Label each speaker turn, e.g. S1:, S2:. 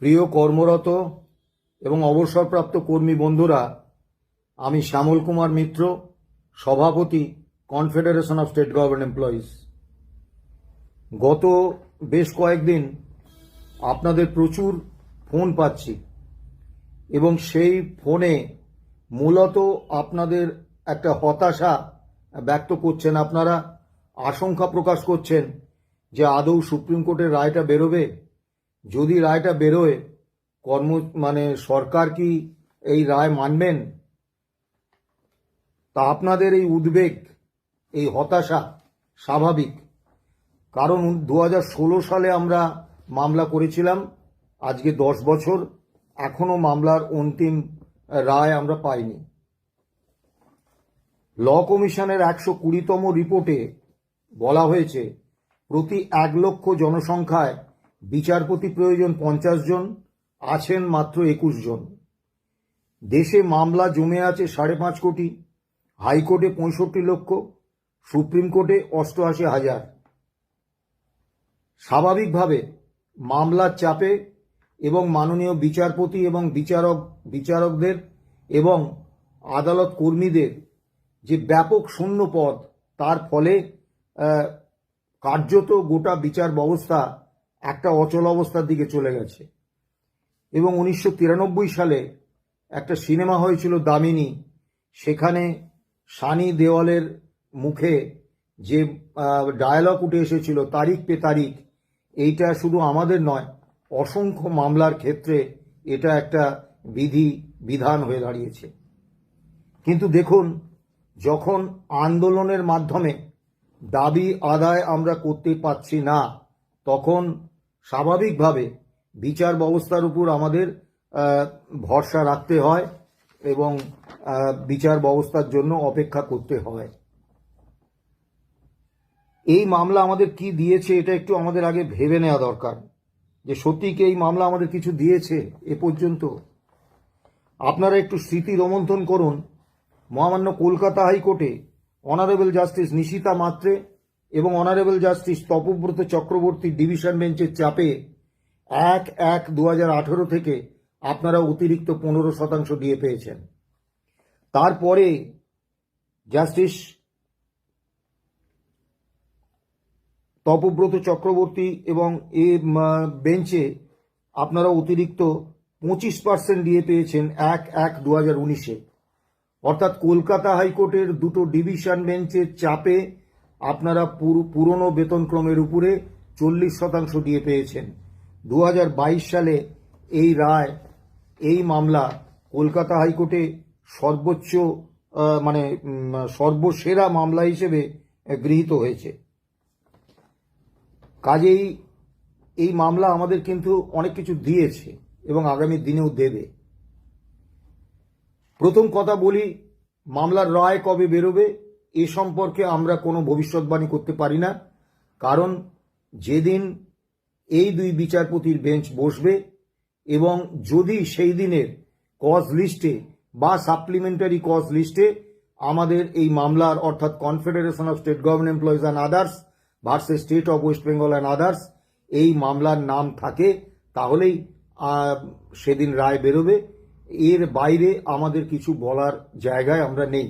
S1: প্রিয় কর্মরত এবং অবসরপ্রাপ্ত কর্মী বন্ধুরা, আমি শ্যামল কুমার মিত্র, সভাপতি confederation of state government employees গত বেশ কয়েকদিন আপনাদের প্রচুর ফোন পাচ্ছি এবং সেই ফোনে মূলত আপনাদের একটা হতাশা ব্যক্ত করছেন আপনারা, আশঙ্কা প্রকাশ করছেন যে আদৌ সুপ্রিম কোর্টের রায়টা বেরোবে। যদি রায়টা বেরোয়, কর্ম মানে সরকার কি এই রায় মানবেন? তা আপনাদের এই উদ্বেগ, এই হতাশা স্বাভাবিক। কারণ দু হাজার ষোলো সালে আমরা মামলা করেছিলাম, আজকে দশ বছর, এখনও মামলার অন্তিম রায় আমরা পাইনি। ল কমিশনের একশো কুড়িতম রিপোর্টে বলা হয়েছে, প্রতি এক লক্ষ জনসংখ্যায় বিচারপতি প্রয়োজন পঞ্চাশ জন, আছেন মাত্র একুশ জন। দেশে মামলা জমে আছে সাড়ে পাঁচ কোটি, হাইকোর্টে পঁয়ষট্টি লক্ষ, সুপ্রিম কোর্টে অষ্টআশি হাজার। স্বাভাবিকভাবে মামলার চাপে এবং মাননীয় বিচারপতি এবং বিচারক, বিচারকদের এবং আদালত কর্মীদের যে ব্যাপক শূন্য পদ তার ফলে কার্যত গোটা বিচার ব্যবস্থা একটা অচল অবস্থার দিকে চলে গেছে। এবং উনিশশো তিরানব্বই সালে একটা সিনেমা হয়েছিল দামিনী। সেখানে সানি দেওয়ালের মুখে যে ডায়ালগ উঠে এসেছিল, তারিখ পে তারিখ, এইটা শুধু আমাদের নয়, অসংখ্য মামলার ক্ষেত্রে এটা একটা বিধি, বিধান হয়ে দাঁড়িয়েছে। কিন্তু দেখুন, যখন আন্দোলনের মাধ্যমে দাবি আদায় আমরা করতে পারছি না, তখন স্বাভাবিকভাবে বিচার ব্যবস্থার উপর আমাদের ভরসা রাখতে হয় এবং বিচার ব্যবস্থার জন্য অপেক্ষা করতে হয়। এই মামলা আমাদের কি দিয়েছে এটা একটু আমাদের আগে ভেবে নেওয়া দরকার। যে সত্যি কি এই মামলা আমাদের কিছু দিয়েছে এ পর্যন্ত? আপনারা একটু স্মৃতি রোমন্থন করুন। মহামান্য কলকাতা হাইকোর্টে অনারেবল জাস্টিস নিশিতা মাত্রে এবং honourable justice Tapabrata Chakraborty division বেঞ্চের চাপে এক এক দু থেকে আপনারা অতিরিক্ত পনেরো শতাংশ দিয়ে পেয়েছেন। তারপরে জাস্টিস তপব্রত চক্রবর্তী এবং এ বেঞ্চে আপনারা অতিরিক্ত পঁচিশ পার্সেন্ট দিয়ে পেয়েছেন এক এক দু হাজার উনিশে। অর্থাৎ কলকাতা হাইকোর্টের দুটো ডিভিশন বেঞ্চের চাপে আপনারা পুর- পুরনো বেতনক্রমের উপরে চল্লিশ শতাংশ দিয়ে পেয়েছেন। দু হাজার বাইশ সালে এই রায়, এই মামলা কলকাতা হাইকোর্টে সর্বোচ্চ মানে সর্বসেরা মামলা হিসেবে গৃহীত হয়েছে। কাজেই এই মামলা আমাদের কিন্তু অনেক কিছু দিয়েছে এবং আগামী দিনেও দেবে। প্রথম কথা বলি, মামলার রায় কবে বেরোবে? এ সম্পর্কে আমরা কোনো ভবিষ্যৎবাণী করতে পারি না, কারণ যেদিন এই দুই বিচারপতির বেঞ্চ বসবে এবং যদি সেই দিনের কজ লিস্টে বা সাপ্লিমেন্টারি কজ লিস্টে আমাদের এই মামলার, অর্থাৎ confederation of state government employees and others versus state of West Bengal and others এই মামলার নাম থাকে, তাহলেই সেদিন রায় বেরোবে। এর বাইরে আমাদের কিছু বলার জায়গায় আমরা নেই।